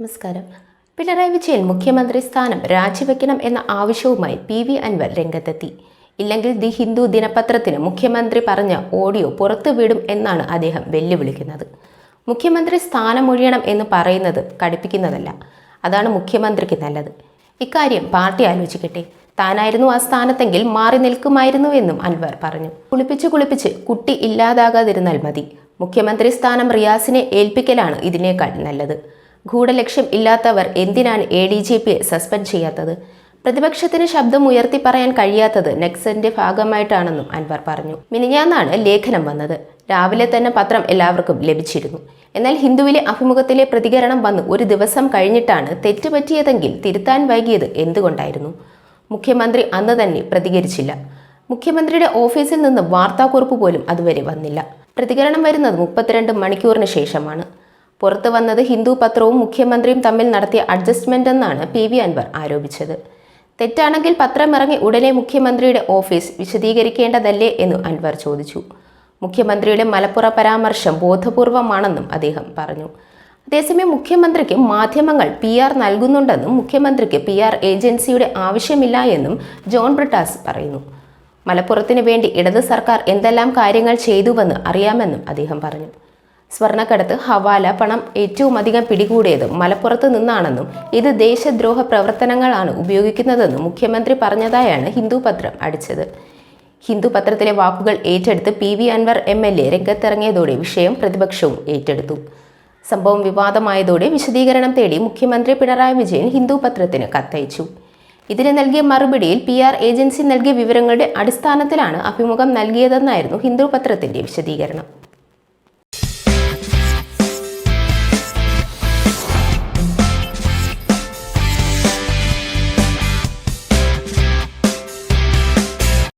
നമസ്കാരം. പിണറായി വിജയൻ മുഖ്യമന്ത്രി സ്ഥാനം രാജിവെക്കണം എന്ന ആവശ്യവുമായി പി വി അൻവർ രംഗത്തെത്തി. ഇല്ലെങ്കിൽ ദി ഹിന്ദു ദിനപത്രത്തിന് മുഖ്യമന്ത്രി പറഞ്ഞ ഓഡിയോ പുറത്തുവിടും എന്നാണ് അദ്ദേഹം വെല്ലുവിളിക്കുന്നത്. മുഖ്യമന്ത്രി സ്ഥാനമൊഴിയണം എന്ന് പറയുന്നത് കടുപ്പിക്കുന്നതല്ല. അതാണ് മുഖ്യമന്ത്രിക്ക് നല്ലത്. ഇക്കാര്യം പാർട്ടി ആലോചിക്കട്ടെ. താനായിരുന്നു ആ സ്ഥാനത്തെങ്കിൽ മാറി നിൽക്കുമായിരുന്നുവെന്നും അൻവർ പറഞ്ഞു. കുളിപ്പിച്ച് കുളിപ്പിച്ച് കുട്ടി ഇല്ലാതാകാതിരുന്നാൽ മതി. മുഖ്യമന്ത്രി സ്ഥാനം റിയാസിനെ ഏൽപ്പിക്കലാണ് ഇതിനേക്കാൾ നല്ലത്. ഗൂഢലക്ഷ്യം ഇല്ലാത്തവർ എന്തിനാണ് എ ഡി ജി പിയെ സസ്പെൻഡ് ചെയ്യാത്തത്? പ്രതിപക്ഷത്തിന് ശബ്ദം ഉയർത്തി പറയാൻ കഴിയാത്തത് നെക്സന്റെ ഭാഗമായിട്ടാണെന്നും അൻവർ പറഞ്ഞു. മിനിഞ്ഞാന്നാണ് ലേഖനം വന്നത്. രാവിലെ തന്നെ പത്രം എല്ലാവർക്കും ലഭിച്ചിരുന്നു. എന്നാൽ ഹിന്ദുവിലെ അഭിമുഖത്തിലെ പ്രതികരണം വന്ന് ഒരു ദിവസം കഴിഞ്ഞിട്ടാണ് തെറ്റുപറ്റിയതെങ്കിൽ തിരുത്താൻ വൈകിയത് എന്തുകൊണ്ടായിരുന്നു? മുഖ്യമന്ത്രി അന്ന് തന്നെ പ്രതികരിച്ചില്ല. മുഖ്യമന്ത്രിയുടെ ഓഫീസിൽ നിന്ന് വാർത്താക്കുറിപ്പ് പോലും അതുവരെ വന്നില്ല. പ്രതികരണം വരുന്നത് മുപ്പത്തിരണ്ട് മണിക്കൂറിന് ശേഷമാണ്. പുറത്തു വന്നത് ഹിന്ദു പത്രവും മുഖ്യമന്ത്രിയും തമ്മിൽ നടത്തിയ അഡ്ജസ്റ്റ്മെന്റ് എന്നാണ് പി വി അൻവർ ആരോപിച്ചത്. തെറ്റാണെങ്കിൽ പത്രം ഇറങ്ങി ഉടനെ മുഖ്യമന്ത്രിയുടെ ഓഫീസ് വിശദീകരിക്കേണ്ടതല്ലേ എന്ന് അൻവർ ചോദിച്ചു. മുഖ്യമന്ത്രിയുടെ മലപ്പുറ പരാമർശം ബോധപൂർവമാണെന്നും അദ്ദേഹം പറഞ്ഞു. അതേസമയം മുഖ്യമന്ത്രിക്ക് മാധ്യമങ്ങൾ പി ആർ നൽകുന്നുണ്ടെന്നും മുഖ്യമന്ത്രിക്ക് പി ആർ ഏജൻസിയുടെ ആവശ്യമില്ല എന്നും ജോൺ ബ്രിട്ടാസ് പറയുന്നു. മലപ്പുറത്തിന് വേണ്ടി ഇടത് സർക്കാർ എന്തെല്ലാം കാര്യങ്ങൾ ചെയ്തുവെന്ന് അറിയാമെന്നും അദ്ദേഹം പറഞ്ഞു. സ്വർണക്കടത്ത് ഹവാല പണം ഏറ്റവും അധികം പിടികൂടിയത് മലപ്പുറത്ത് നിന്നാണെന്നും ഇത് ദേശദ്രോഹ പ്രവർത്തനങ്ങളാണ് ഉപയോഗിക്കുന്നതെന്നും മുഖ്യമന്ത്രി പറഞ്ഞതായാണ് ഹിന്ദു പത്രം അടിച്ചത്. ഹിന്ദു പത്രത്തിലെ വാക്കുകൾ ഏറ്റെടുത്ത് P V Anvar M L A രംഗത്തിറങ്ങിയതോടെ വിഷയം പ്രതിപക്ഷവും ഏറ്റെടുത്തു. സംഭവം വിവാദമായതോടെ വിശദീകരണം തേടി മുഖ്യമന്ത്രി പിണറായി വിജയൻ ഹിന്ദു പത്രത്തിന് കത്തയച്ചു. ഇതിന് നൽകിയ മറുപടിയിൽ പി ആർ ഏജൻസി നൽകിയ വിവരങ്ങളുടെ അടിസ്ഥാനത്തിലാണ് അഭിമുഖം നൽകിയതെന്നായിരുന്നു ഹിന്ദു പത്രത്തിന്റെ വിശദീകരണം.